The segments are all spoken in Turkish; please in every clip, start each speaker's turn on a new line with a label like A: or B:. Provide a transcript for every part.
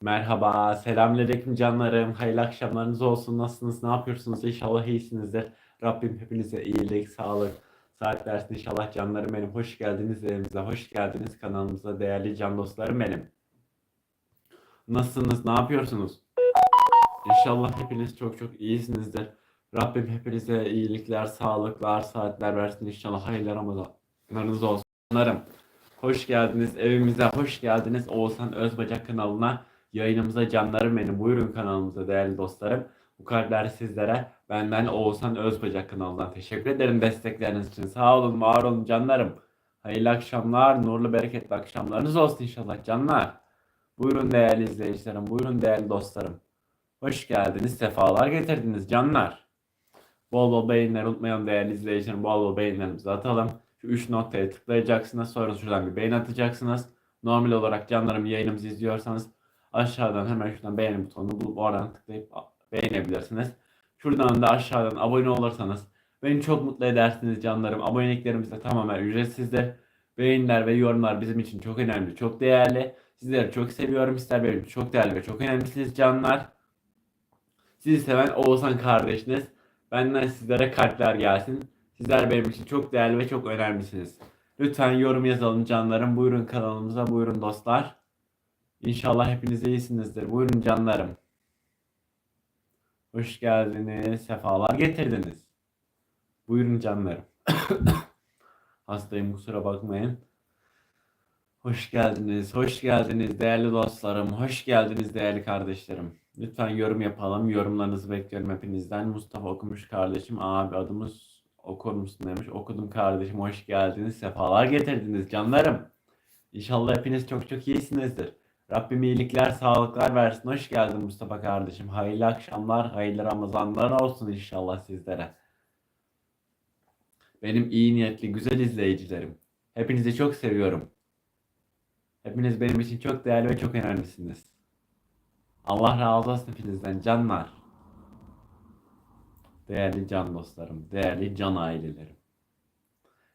A: Merhaba, selamünaleyküm canlarım. Hayırlı akşamlarınız olsun. Nasılsınız? Ne yapıyorsunuz? İnşallah iyisinizdir. Rabbim hepinize iyilik, sağlık, saat versin inşallah canlarım benim. Hoş geldiniz evimize, hoş geldiniz kanalımıza değerli can dostlarım benim. Nasılsınız? Ne yapıyorsunuz? İnşallah hepiniz çok çok iyisinizdir. Rabbim hepinize iyilikler, sağlıklar, saatler versin inşallah. Hayırlı Ramazanlarınız olsun. Canlarım. Hoş geldiniz evimize, hoş geldiniz Oğuzhan Özbacak kanalına, yayınımıza canlarım benim. Buyurun kanalımıza değerli dostlarım. Bu kalpler sizlere benden Oğuzhan Özbacak kanalından teşekkür ederim destekleriniz için. Sağ olun, var olun canlarım. Hayırlı akşamlar, nurlu bereketli akşamlarınız olsun inşallah canlar. Buyurun değerli izleyicilerim, buyurun değerli dostlarım. Hoş geldiniz, sefalar getirdiniz canlar. Bol bol beğeniler unutmayalım değerli izleyicilerim. Bol bol beğenilerimizi atalım. Şu 3 noktaya tıklayacaksınız. Sonra şuradan bir beğeni atacaksınız. Normal olarak canlarım yayınımızı izliyorsanız aşağıdan hemen şuradan beğeni butonunu bulup oradan tıklayıp beğenebilirsiniz. Şuradan da aşağıdan abone olursanız beni çok mutlu edersiniz canlarım. Aboneliklerimiz de tamamen ücretsizdir. Beğeniler ve yorumlar bizim için çok önemli, çok değerli. Sizleri çok seviyorum. Sizler benim çok değerli ve çok önemlisiniz canlar. Sizi seven Oğuzhan kardeşiniz. Benden sizlere kalpler gelsin. Sizler benim için çok değerli ve çok önemlisiniz. Lütfen yorum yazalım canlarım. Buyurun kanalımıza, buyurun dostlar. İnşallah hepiniz iyisinizdir. Buyurun canlarım. Hoş geldiniz, sefalar getirdiniz. Buyurun canlarım. Hastayım kusura bakmayın. Hoş geldiniz, hoş geldiniz değerli dostlarım, hoş geldiniz değerli kardeşlerim. Lütfen yorum yapalım, yorumlarınızı bekliyorum hepinizden. Mustafa okumuş kardeşim, abi adımız okur musun demiş. Okudum kardeşim, hoş geldiniz, sefalar getirdiniz canlarım. İnşallah hepiniz çok çok iyisinizdir. Rabbim iyilikler, sağlıklar versin. Hoş geldin Mustafa kardeşim. Hayırlı akşamlar, hayırlı Ramazanlar olsun inşallah sizlere. Benim iyi niyetli, güzel izleyicilerim. Hepinizi çok seviyorum. Hepiniz benim için çok değerli ve çok önemlisiniz. Allah razı olsun hepinizden canlar. Değerli can dostlarım, değerli can ailelerim.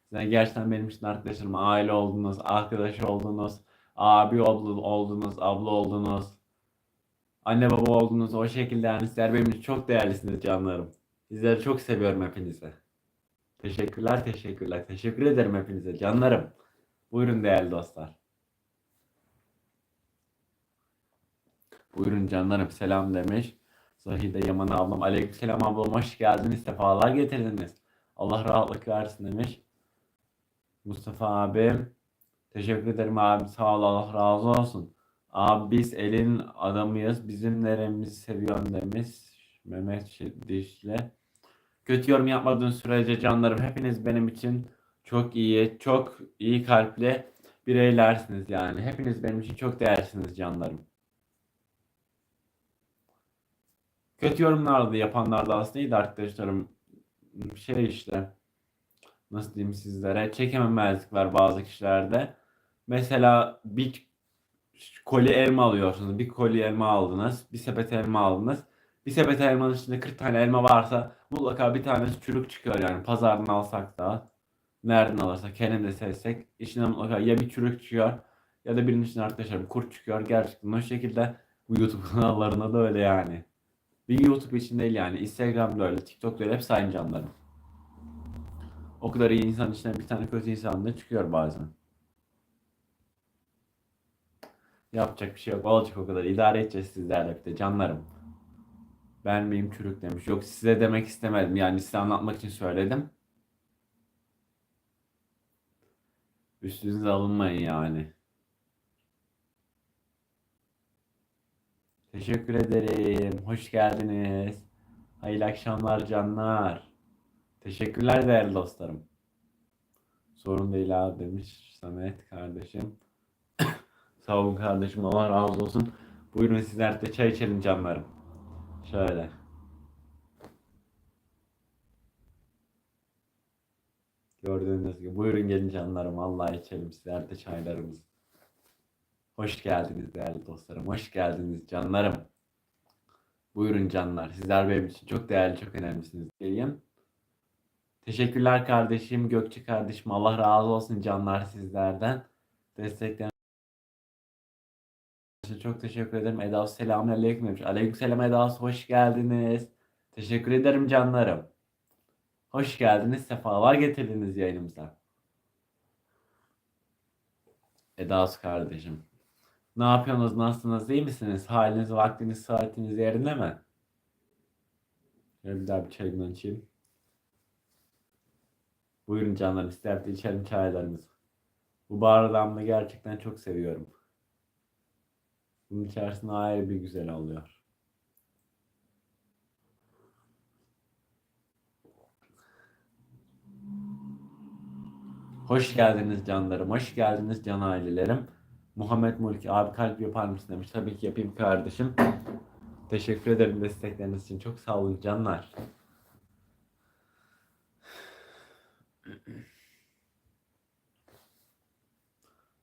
A: Sizler gerçekten benim için arkadaşlarım, aile oldunuz, arkadaş oldunuz, abi oldu- oldunuz, abla oldunuz, anne baba oldunuz. O şekilde yani sizler benim için çok değerlisiniz canlarım. Sizleri çok seviyorum hepinize. Teşekkürler, teşekkürler. Teşekkür ederim hepinize canlarım. Buyurun değerli dostlar. Buyurun canlarım selam demiş. Zahide Yaman ablam. Aleykümselam ablam hoş geldiniz. Sefalar getirdiniz. Allah rahatlık versin demiş. Mustafa abim. Teşekkür ederim abi. Sağ ol Allah razı olsun. Abi biz elin adamıyız. Bizim neremizi seviyorsun demiş. Mehmet Dişli. Kötü yorum yapmadığın sürece canlarım hepiniz benim için çok iyi, çok iyi kalpli bireylersiniz yani. Hepiniz benim için çok değerlisiniz canlarım. Kötü yorumlar da yapanlar da aslında iyiydi arkadaşlarım. Şey işte nasıl diyeyim sizlere çekememezlik var bazı kişilerde. Mesela bir koli elma alıyorsunuz. Bir koli elma aldınız. Bir sepet elma aldınız. Bir sepet elmanın içinde 40 tane elma varsa mutlaka bir tanesi çürük çıkıyor yani. Pazardan alsak da nereden alırsak kendim de seçsek içinden mutlaka ya bir çürük çıkıyor ya da birinin içinden arkadaşlarım kurt çıkıyor. Gerçekten o şekilde bu YouTube kanallarına da öyle yani. Bir YouTube için değil yani. Instagram'da öyle, TikTok'ta öyle hepsi aynı canlarım. O kadar iyi insan içinden bir tane kötü insan da çıkıyor bazen. Yapacak bir şey yok. Olacak o kadar. İdare edeceğiz sizlerle bir de canlarım. Ben miyim çürük demiş. Yok size demek istemedim. Yani size anlatmak için söyledim. Üstünüze alınmayın yani. Teşekkür ederim. Hoş geldiniz. Hayırlı akşamlar canlar. Teşekkürler değerli dostlarım. Sorun değil abi demiş Samet kardeşim. Sağ olun kardeşim. Allah razı olsun. Buyurun sizler de çay içelim canlarım. Şöyle. Gördüğünüz gibi. Buyurun gelin canlarım. Allah içelim sizler de çaylarımızı. Hoş geldiniz değerli dostlarım. Hoş geldiniz canlarım. Buyurun canlar. Sizler benim için çok değerli, çok önemlisiniz diyeyim. Teşekkürler kardeşim, Gökçe kardeşim. Allah razı olsun canlar sizlerden. Destekleriniz için çok teşekkür ederim. Eda selamünaleyküm demiş. Aleykümselam Eda hoş geldiniz. Teşekkür ederim canlarım. Hoş geldiniz. Sefalar getirdiniz yayınımıza. Eda kardeşim. Ne yapıyorsunuz? Nasılsınız? iyi misiniz? Haliniz, vaktiniz, saatiniz yerinde mi? Şöyle bir daha bir çayımdan içeyim. Buyurun canlarım. İster içelim çaylarımızı. Bu bardağımı gerçekten çok seviyorum. Bunun içerisinde ayrı bir güzel oluyor. Hoş geldiniz canlarım. Hoş geldiniz can ailelerim. Muhammed Mulki abi kalp yapar mısın demiş. Tabii ki yapayım kardeşim. Teşekkür ederim destekleriniz için. Çok sağ olun canlar.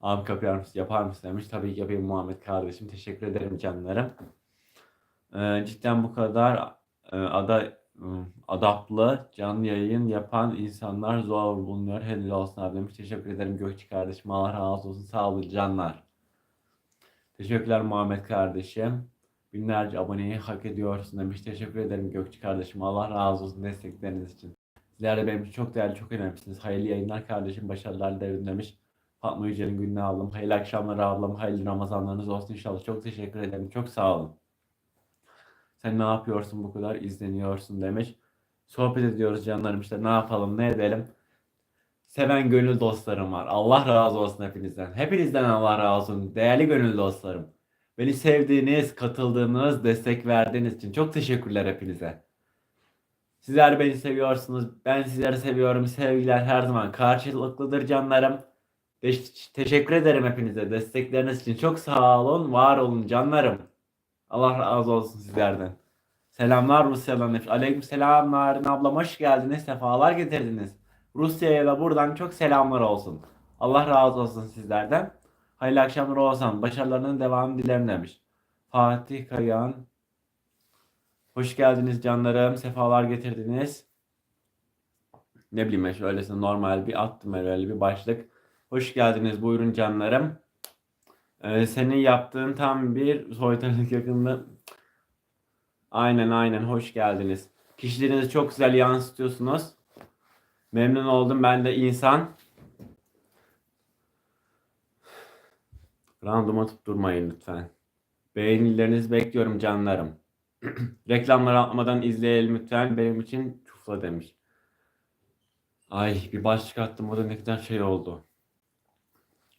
A: Abi kapıyar mısın, yapar mısın demiş. Tabii ki yapayım Muhammed kardeşim. Teşekkür ederim canlarım. Ee, cidden bu kadar e, ada, e, adaplı canlı yayın yapan insanlar zor bulunuyor. Helal olsun abi demiş. Teşekkür ederim Gökçe kardeşim. Allah razı olsun. Sağ olun canlar. Teşekkürler Muhammed kardeşim. Binlerce aboneyi hak ediyorsun demiş. Teşekkür ederim Gökçe kardeşim. Allah razı olsun destekleriniz için. Sizler de benim için çok değerli, çok önemlisiniz. Hayırlı yayınlar kardeşim. Başarılar derim demiş. Fatma Yücel'in gününü aldım. Hayırlı akşamlar ablam. Hayırlı Ramazanlarınız olsun inşallah. Çok teşekkür ederim. Çok sağ olun. Sen ne yapıyorsun bu kadar izleniyorsun demiş. Sohbet ediyoruz canlarım işte ne yapalım ne edelim. Seven gönül dostlarım var. Allah razı olsun hepinizden. Hepinizden Allah razı olsun. Değerli gönül dostlarım. Beni sevdiğiniz, katıldığınız, destek verdiğiniz için çok teşekkürler hepinize. Sizler beni seviyorsunuz. Ben sizleri seviyorum. Sevgiler her zaman karşılıklıdır canlarım. Teş- teşekkür ederim hepinize destekleriniz için. Çok sağ olun, var olun canlarım. Allah razı olsun sizlerden. Selamlar Rusya'dan. Aleyküm selam ablam hoş geldiniz. Sefalar getirdiniz. Rusya'ya da buradan çok selamlar olsun. Allah razı olsun sizlerden. Hayırlı akşamlar olsun. Başarılarının devamı dilerim demiş. Fatih Kayan. Hoş geldiniz canlarım. Sefalar getirdiniz. Ne bileyim şöylesine normal bir attım öyle bir başlık. Hoş geldiniz buyurun canlarım. Ee, senin yaptığın tam bir soytarılık yakında. Aynen aynen hoş geldiniz. Kişilerinizi çok güzel yansıtıyorsunuz. Memnun oldum ben de insan. Random atıp durmayın lütfen. Beğenilerinizi bekliyorum canlarım. Reklamları atmadan izleyelim lütfen. Benim için çufla demiş. Ay bir başlık attım o da ne kadar şey oldu.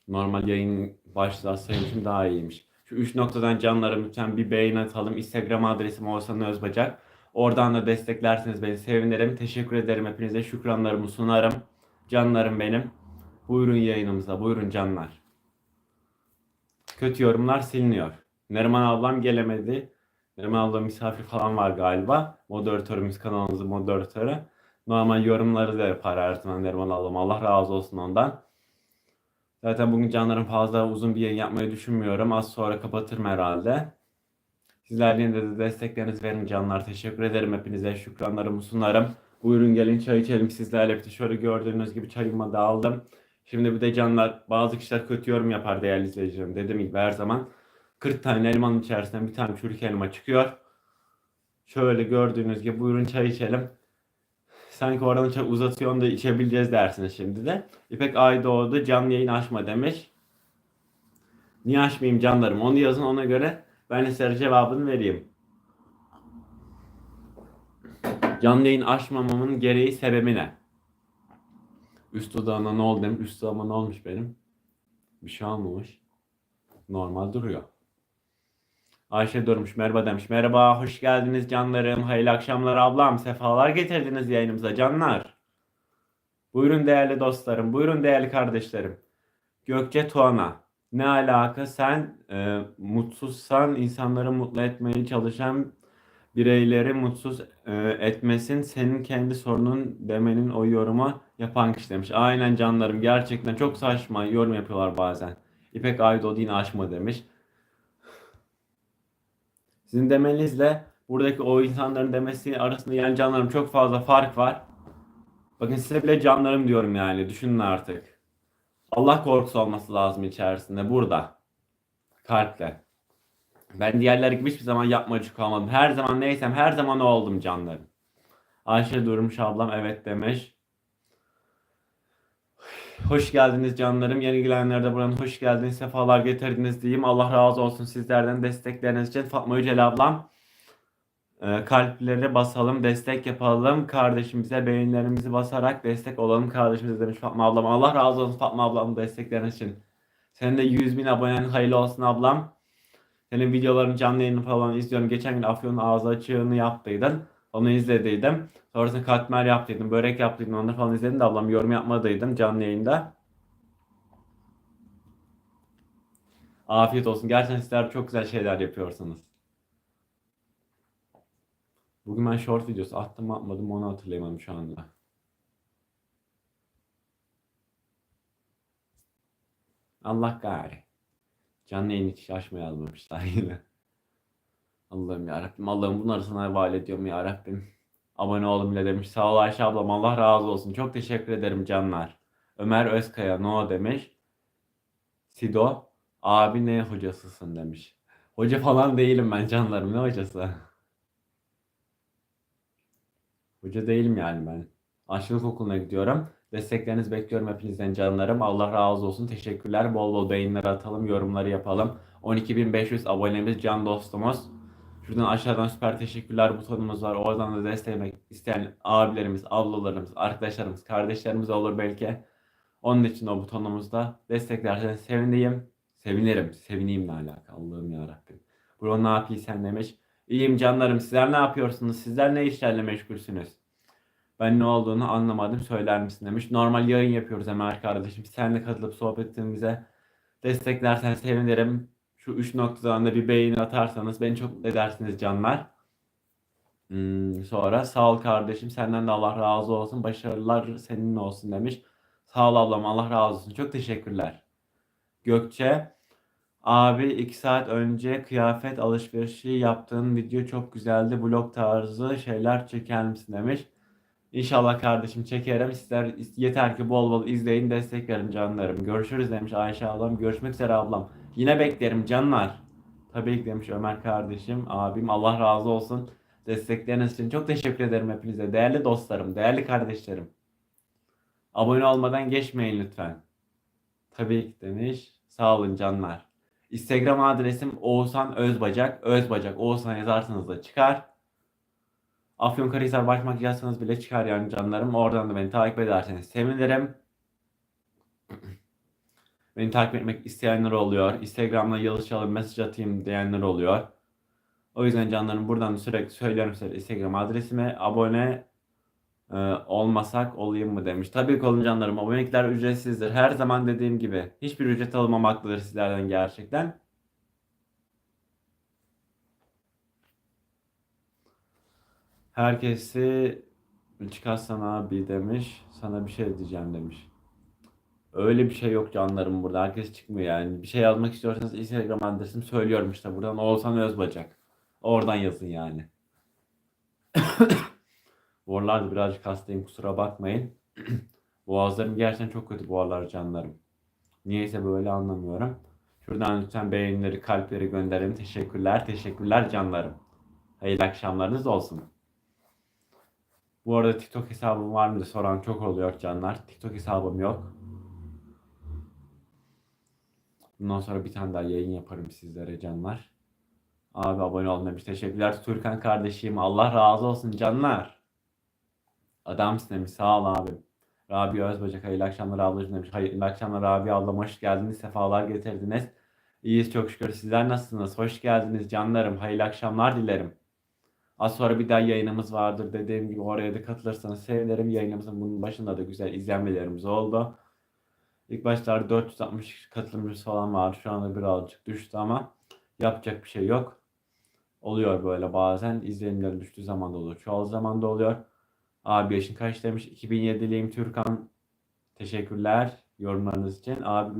A: Normal yayın başlasaymışım daha iyiymiş. Şu üç noktadan canlarım lütfen bir beğen atalım. Instagram adresim Oğuzhan Özbacak. Oradan da desteklerseniz beni sevinirim. Teşekkür ederim hepinize. Şükranlarımı sunarım. Canlarım benim. Buyurun yayınımıza. Buyurun canlar. Kötü yorumlar siliniyor. Neriman ablam gelemedi. Neriman ablam misafir falan var galiba. Moderatörümüz kanalımızın moderatörü. Normal yorumları da yapar her zaman Neriman ablam. Allah razı olsun ondan. Zaten bugün canlarım fazla uzun bir yayın yapmayı düşünmüyorum. Az sonra kapatırım herhalde. Sizler yine de desteklerinizi verin canlar. Teşekkür ederim hepinize. Şükranlarımı sunarım. Buyurun gelin çay içelim sizlerle birlikte. Şöyle gördüğünüz gibi çayımı da aldım. Şimdi bir de canlar bazı kişiler kötü yorum yapar değerli izleyicilerim. Dediğim gibi her zaman 40 tane elmanın içerisinden bir tane çürük elma çıkıyor. Şöyle gördüğünüz gibi buyurun çay içelim. Sanki oradan çok uzatıyorsun da içebileceğiz dersiniz şimdi de. İpek Aydoğdu canlı yayın açma demiş. Niye açmayayım canlarım? Onu yazın ona göre ben size cevabını vereyim. Canlı yayın açmamamın gereği sebebi ne? Üst dudağına ne oldu demiş. Üst dudağıma ne olmuş benim? Bir şey olmamış. Normal duruyor. Ayşe durmuş merhaba demiş. Merhaba hoş geldiniz canlarım. Hayırlı akşamlar ablam. Sefalar getirdiniz yayınımıza canlar. Buyurun değerli dostlarım. Buyurun değerli kardeşlerim. Gökçe Tuana. Ne alaka sen e, mutsuzsan insanları mutlu etmeye çalışan bireyleri mutsuz e, etmesin senin kendi sorunun demenin o yoruma yapan kişi demiş. Aynen canlarım gerçekten çok saçma yorum yapıyorlar bazen. İpek Aydoğdu yine aşma demiş. Sizin demenizle buradaki o insanların demesi arasında yani canlarım çok fazla fark var. Bakın size bile canlarım diyorum yani düşünün artık. Allah korkusu olması lazım içerisinde burada. Kalple. Ben diğerleri gibi hiçbir zaman yapmacık kalmadım. Her zaman neysem her zaman o oldum canlarım. Ayşe Durmuş ablam evet demiş. Hoş geldiniz canlarım. Yeni gelenler de buranın hoş geldiniz. Sefalar getirdiniz diyeyim. Allah razı olsun sizlerden destekleriniz için. Fatma Yücel ablam. e, basalım, destek yapalım. Kardeşimize beğenilerimizi basarak destek olalım kardeşimize demiş Fatma ablam. Allah razı olsun Fatma ablam destekleriniz için. Senin de 100 bin abonen hayırlı olsun ablam. Senin videoların canlı yayını falan izliyorum. Geçen gün Afyon'un ağzı açığını yaptıydın. Onu izlediydim. Sonrasında katmer yaptıydım. Börek yaptıydım. Onları falan izledim de ablam yorum yapmadıydım canlı yayında. Afiyet olsun. Gerçekten sizler çok güzel şeyler yapıyorsunuz. Bugün ben short videosu attım atmadım onu hatırlayamadım şu anda. Allah gari. Canlı yayın hiç açmaya yazmamışlar yine. Allah'ım yarabbim. Allah'ım bunları sana havale ediyorum ya Rabbim. Abone olun bile demiş. Sağ ol Ayşe ablam. Allah razı olsun. Çok teşekkür ederim canlar. Ömer Özkaya no demiş. Sido abi ne hocasısın demiş. Hoca falan değilim ben canlarım. Ne hocası? Hoca değilim yani ben. Aşçılık okuluna gidiyorum. Desteklerinizi bekliyorum hepinizden canlarım. Allah razı olsun. Teşekkürler. Bol bol beğenileri atalım, yorumları yapalım. 12.500 abonemiz, can dostumuz. Şuradan aşağıdan süper teşekkürler butonumuz var. Oradan da desteklemek isteyen abilerimiz, ablalarımız, arkadaşlarımız, kardeşlerimiz olur belki. Onun için o butonumuzda desteklerseniz sevinirim. Sevinirim. Sevineyim ne alaka Allah'ım ya Rabbim. Bro ne yapayım sen demiş. İyiyim canlarım. Sizler ne yapıyorsunuz? Sizler ne işlerle meşgulsünüz? Ben ne olduğunu anlamadım. Söyler misin demiş. Normal yayın yapıyoruz Ömer kardeşim. Sen de katılıp sohbetimize desteklersen sevinirim. Şu üç noktadan da bir beğeni atarsanız beni çok mutlu edersiniz canlar. Hmm, sonra sağ ol kardeşim. Senden de Allah razı olsun. Başarılar senin olsun demiş. Sağ ol ablam. Allah razı olsun. Çok teşekkürler. Gökçe. Abi 2 saat önce kıyafet alışverişi yaptığın video çok güzeldi. Vlog tarzı şeyler çeker misin demiş. İnşallah kardeşim çekerim. Sizler yeter ki bol bol izleyin, destek verin canlarım. Görüşürüz demiş Ayşe ablam. Görüşmek üzere ablam. Yine beklerim canlar. Tabii ki demiş Ömer kardeşim, abim. Allah razı olsun. Destekleriniz için çok teşekkür ederim hepinize. Değerli dostlarım, değerli kardeşlerim. Abone olmadan geçmeyin lütfen. Tabii ki demiş. Sağ olun canlar. Instagram adresim Oğuzhan Özbacak. Özbacak Oğuzhan yazarsanız da çıkar. Afyonkarahisar Başmak yazsanız bile çıkar yani canlarım. Oradan da beni takip ederseniz sevinirim. Beni takip etmek isteyenler oluyor. Instagram'da yazışalım, mesaj atayım diyenler oluyor. O yüzden canlarım buradan da sürekli söylüyorum size Instagram adresime abone e, olmasak olayım mı demiş. Tabii ki olun canlarım. Abonelikler ücretsizdir. Her zaman dediğim gibi hiçbir ücret alınmamaktadır sizlerden gerçekten. Herkesi çıkarsan abi demiş. Sana bir şey diyeceğim demiş. Öyle bir şey yok canlarım burada. Herkes çıkmıyor yani. Bir şey yazmak istiyorsanız Instagram adresim söylüyorum işte buradan. Oğuzhan Özbacak. Oradan yazın yani. Bu aralar birazcık hastayım kusura bakmayın. Boğazlarım gerçekten çok kötü bu aralar canlarım. Niyeyse böyle anlamıyorum. Şuradan lütfen beğenileri, kalpleri gönderin. Teşekkürler, teşekkürler canlarım. Hayırlı akşamlarınız olsun. Bu arada TikTok hesabım var mı diye soran çok oluyor canlar. TikTok hesabım yok. Bundan sonra bir tane daha yayın yaparım sizlere canlar. Abi abone olun demiş. Teşekkürler Türkan kardeşim. Allah razı olsun canlar. Adamsın demiş. Sağ ol abi. Rabia Özbacak hayırlı akşamlar ablacığım demiş. Hayırlı akşamlar Rabia ablam hoş geldiniz. Sefalar getirdiniz. İyiyiz çok şükür. Sizler nasılsınız? Hoş geldiniz canlarım. Hayırlı akşamlar dilerim. Az sonra bir daha yayınımız vardır. Dediğim gibi oraya da katılırsanız sevinirim. Yayınımızın bunun başında da güzel izlenmelerimiz oldu. İlk başlarda 460 katılımcısı falan vardı. Şu anda birazcık düştü ama yapacak bir şey yok. Oluyor böyle bazen. İzlenimler düştüğü zaman da oluyor. Çoğu zaman da oluyor. Abi yaşın kaç demiş. 2007'liyim Türkan. Teşekkürler yorumlarınız için. Abi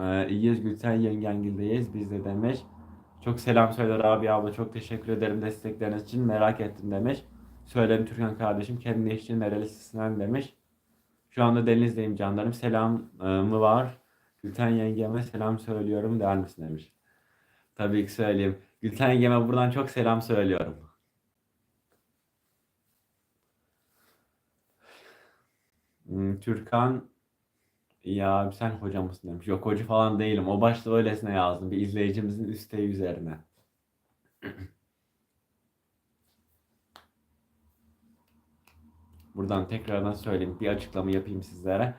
A: e, iyiyiz Gülten Yengengil'deyiz. Biz de demiş. Çok selam söyler abi abla. Çok teşekkür ederim destekleriniz için. Merak ettim demiş. Söyledim Türkan kardeşim. Kendi için nerelisinden demiş. Şu anda Deniz'deyim canlarım. Selam e, mı var? Gülten yengeme selam söylüyorum der misin demiş. Tabii ki söyleyeyim. Gülten Yeme buradan çok selam söylüyorum. Hmm, Türkan ya sen hoca mısın demiş. Yok hoca falan değilim. O başta öylesine yazdım. Bir izleyicimizin isteği üzerine. Buradan tekrardan söyleyeyim. Bir açıklama yapayım sizlere.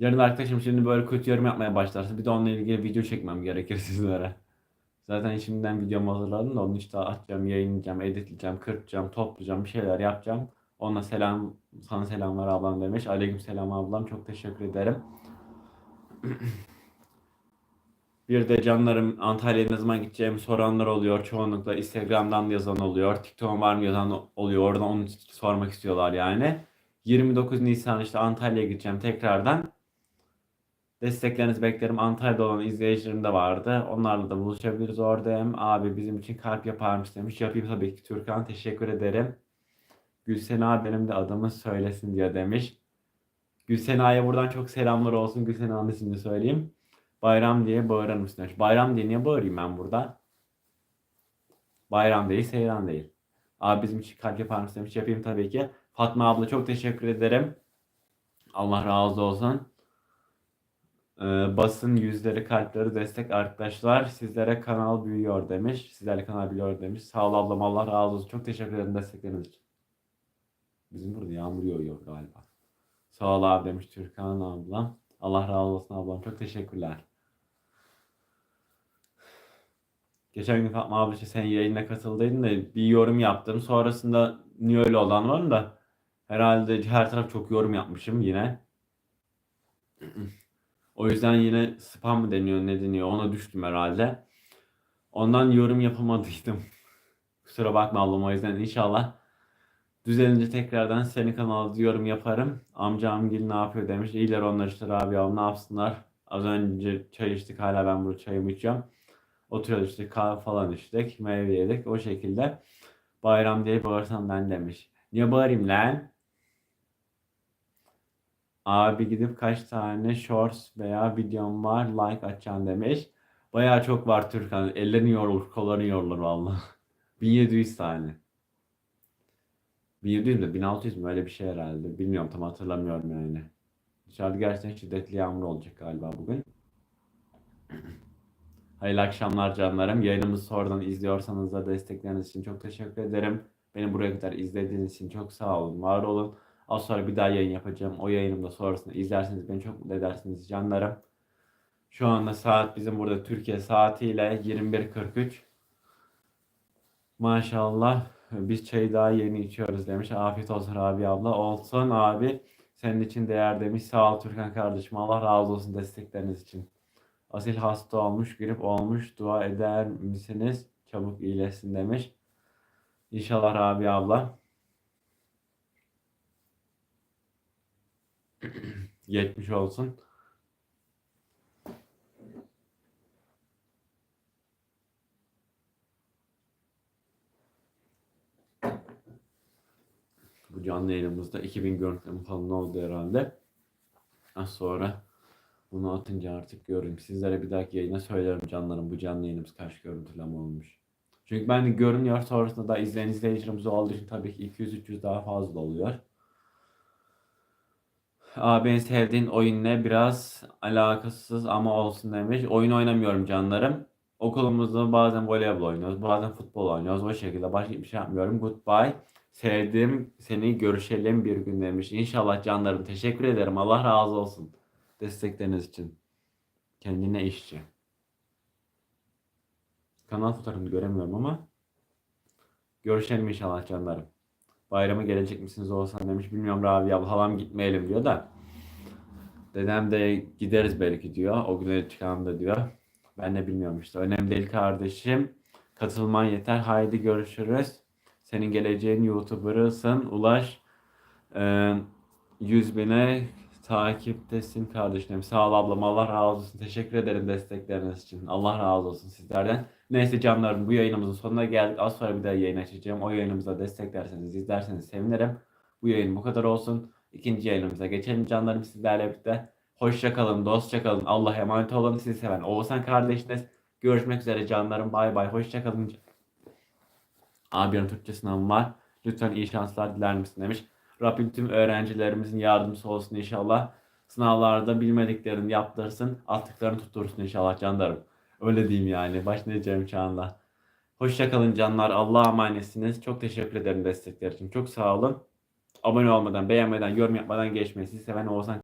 A: Yarın arkadaşım şimdi böyle kötü yorum yapmaya başlarsa bir de onunla ilgili video çekmem gerekir sizlere. Zaten şimdiden videomu hazırladım da onu işte atacağım, yayınlayacağım, editleyeceğim, kırpacağım, toplayacağım, bir şeyler yapacağım. Ona selam, sana selamlar ablam demiş. Aleyküm selam ablam. Çok teşekkür ederim. Bir de canlarım Antalya'ya ne zaman gideceğimi soranlar oluyor. Çoğunlukla Instagram'dan yazan oluyor. TikTok'um var mı yazan oluyor. Oradan onu sormak istiyorlar yani. 29 Nisan işte Antalya'ya gideceğim tekrardan. Desteklerinizi beklerim. Antalya'da olan izleyicilerim de vardı. Onlarla da buluşabiliriz oradayım. Abi bizim için kalp yapar mısın demiş. Yapayım tabii ki Türkan. Teşekkür ederim. Gülsena benim de adımı söylesin diye demiş. Gülsena'ya buradan çok selamlar olsun. Gülsena'nın ismini söyleyeyim. Bayram diye bağırır mısın. Bayram diye niye bağırayım ben burada? Bayram değil, seyran değil. Abi bizim için kalp yapar demiş. Yapayım tabii ki. Fatma abla çok teşekkür ederim. Allah razı olsun. Ee, basın yüzleri kalpleri destek arkadaşlar. Sizlere kanal büyüyor demiş. Sizlerle kanal büyüyor demiş. Sağ ol ablam Allah razı olsun. Çok teşekkür ederim destekleriniz için. Bizim burada yağmur yağıyor galiba. Sağ ol abi demiş Türkan ablam. Allah razı olsun ablam. Çok teşekkürler. Geçen gün Fatma abla işte sen yayına katıldıydın da bir yorum yaptım. Sonrasında niye öyle oldu anlamadım da. Herhalde her taraf çok yorum yapmışım yine. O yüzden yine spam mı deniyor ne deniyor ona düştüm herhalde. Ondan yorum yapamadıydım. Kusura bakma ablam o yüzden inşallah düzelince tekrardan senin kanalda yorum yaparım. Amcam gil ne yapıyor demiş. İyiler onlar işte abi ne yapsınlar. Az önce çay içtik hala ben burada çayımı içiyorum. Oturuyoruz işte kahve falan içtik. Meyve yedik o şekilde. Bayram diye bağırsam ben demiş. Niye bağırayım lan? Abi gidip kaç tane shorts veya videom var like açacaksın demiş. Bayağı çok var Türkan. Ellerini yorulur, kollarını yorulur valla. 1700 tane. 1700 mi? 1600 mü? Öyle bir şey herhalde. Bilmiyorum tam hatırlamıyorum yani. Dışarıda gerçekten şiddetli yağmur olacak galiba bugün. Hayırlı akşamlar canlarım. Yayınımızı sonradan izliyorsanız da destekleriniz için çok teşekkür ederim. Beni buraya kadar izlediğiniz için çok sağ olun, var olun. Az sonra bir daha yayın yapacağım. O yayınımda sonrasında izlerseniz beni çok mutlu edersiniz canlarım. Şu anda saat bizim burada Türkiye saatiyle 21.43. Maşallah biz çayı daha yeni içiyoruz demiş. Afiyet olsun abi abla. Olsun abi. Senin için değer demiş. Sağ ol Türkan kardeşim. Allah razı olsun destekleriniz için. Asil hasta olmuş, grip olmuş. Dua eder misiniz? Çabuk iyileşsin demiş. İnşallah Rabia abla. 70 olsun. Bu canlı yayınımızda 2000 görüntüleme falan oldu herhalde. Az sonra bunu atınca artık görürüm. Sizlere bir dahaki yayına söylerim canlarım bu canlı yayınımız kaç görüntüleme olmuş. Çünkü ben de görünüyor sonrasında da izleyen izleyicilerimiz olduğu için tabii ki 200-300 daha fazla oluyor. Abi sevdiğin oyun ne? Biraz alakasız ama olsun demiş. Oyun oynamıyorum canlarım. Okulumuzda bazen voleybol oynuyoruz, bazen futbol oynuyoruz. O şekilde başka bir şey yapmıyorum. Goodbye. Sevdim seni görüşelim bir gün demiş. İnşallah canlarım. Teşekkür ederim. Allah razı olsun. Destekleriniz için. Kendine işçi. Kanal fotoğrafını göremiyorum ama. Görüşelim inşallah canlarım. Bayrama gelecek misiniz olsan demiş. Bilmiyorum Rabia abla halam gitmeyelim diyor da. Dedem de gideriz belki diyor. O güne çıkalım da diyor. Ben de bilmiyorum işte. Önemli değil kardeşim. Katılman yeter. Haydi görüşürüz. Senin geleceğin YouTuber'ısın. Ulaş. Ee, 100 bine takiptesin kardeşim. Sağ ol ablam. Allah razı olsun. Teşekkür ederim destekleriniz için. Allah razı olsun sizlerden. Neyse canlarım bu yayınımızın sonuna geldik. Az sonra bir daha yayın açacağım. O yayınımıza desteklerseniz, izlerseniz sevinirim. Bu yayın bu kadar olsun. İkinci yayınımıza geçelim canlarım sizlerle birlikte. Hoşça kalın, dostça kalın. Allah'a emanet olun. Sizi seven Oğuzhan kardeşiniz. Görüşmek üzere canlarım. Bay bay. Hoşçakalın. Abi yarın Türkçe sınavım var. Lütfen iyi şanslar diler misin demiş. Rabbim tüm öğrencilerimizin yardımcısı olsun inşallah. Sınavlarda bilmediklerini yaptırsın. Attıklarını tuttursun inşallah canlarım. Öyle diyeyim yani. Baş ne diyeceğim anda. Hoşçakalın canlar. Allah'a emanetsiniz. Çok teşekkür ederim destekler için. Çok sağ olun. Abone olmadan, beğenmeden, yorum yapmadan geçmeyin. Sizi seven Oğuzhan